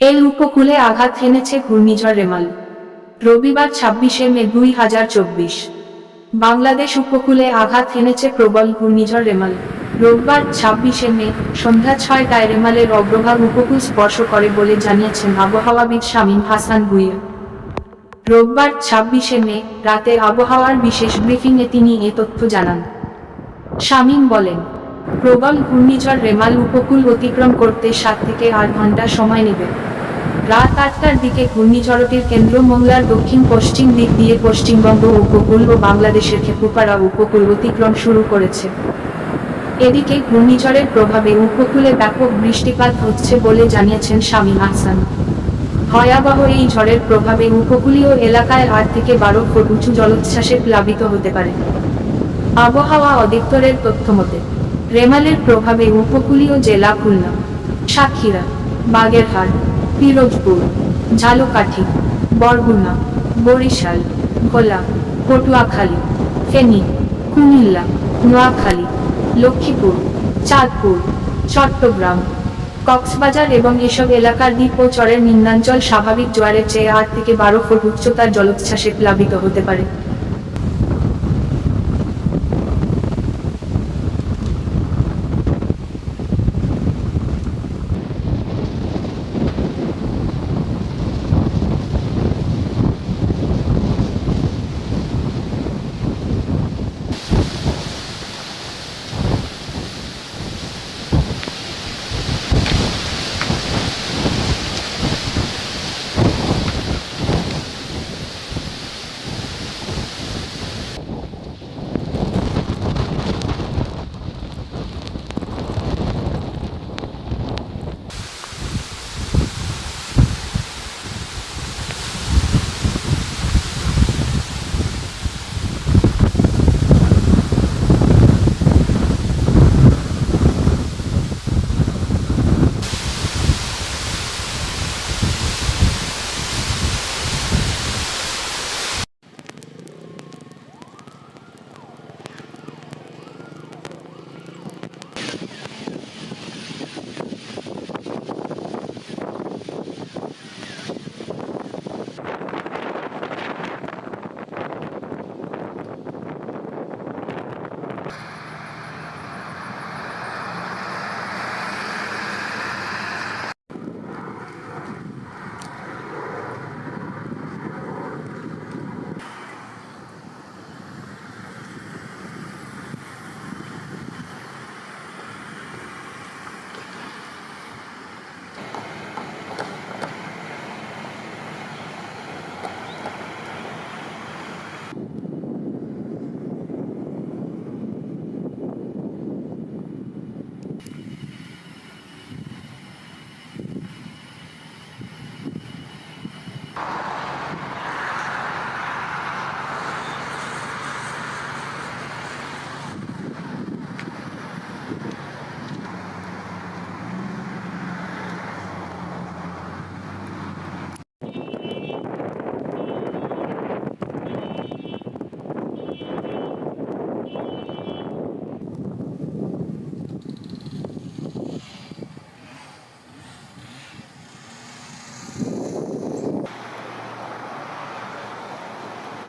এর উপকূলে আঘাত হেনেছে ঘূর্ণিঝড় রেমাল। রবিবার ছাব্বিশে মে দুই হাজার চব্বিশ। বাংলাদেশ উপকূলে আঘাত হেনেছে প্রবল ঘূর্ণিঝড় রেমাল। রোববার ছাব্বিশে মে সন্ধ্যা ছয়টায় রেমালের অগ্রভাগ উপকূল স্পর্শ করে বলে জানিয়েছেন আবহাওয়াবিদ শামীম হাসান ভুইয়া। রোববার ছাব্বিশে মে রাতে আবহাওয়ার বিশেষ ব্রিফিংয়ে তিনি এ তথ্য জানান। শামীম বলেন প্রবল ঘূর্ণিঝড় রেমাল উপকূল অতিক্রম করতে সাত থেকে আট ঘণ্টা সময় নেবে। রাত আটটার দিকে ঘূর্ণিঝড়টির কেন্দ্র মোংলার দক্ষিণ পশ্চিম দিক দিয়ে পশ্চিমবঙ্গ উপকূল ও বাংলাদেশের খেপুপাড়া উপকূল অতিক্রম শুরু করেছে। এদিকে ঘূর্ণিঝড়ের প্রভাবে উপকূলে ব্যাপক বৃষ্টিপাত হচ্ছে বলে জানিয়েছেন শামীম আহসান। ভয়াবহ এই ঝড়ের প্রভাবে উপকূলীয় এলাকায় আট থেকে বারো ফুট উঁচু জলোচ্ছ্বাসে প্লাবিত হতে পারে। আবহাওয়া অধিদপ্তরের তথ্য মতে রেমালের প্রভাবে উপকূলীয় জেলা খুলনা সাতক্ষীরা বাগেরহাট, পিরোজপুর, ঝালকাঠি, বরগুনা, বরিশাল, ভোলা, পটুয়াখালী, ফেনী, কুমিল্লা, নোয়াখালী, লক্ষ্মীপুর, চাঁদপুর, চট্টগ্রাম, কক্সবাজার এবং এসব এলাকার দ্বীপ ও চরের নিম্নাঞ্চল স্বাভাবিক জোয়ারের চেয়ে আট থেকে বারো ফুট উচ্চতার জলোচ্ছ্বাসে প্লাবিত হতে পারে।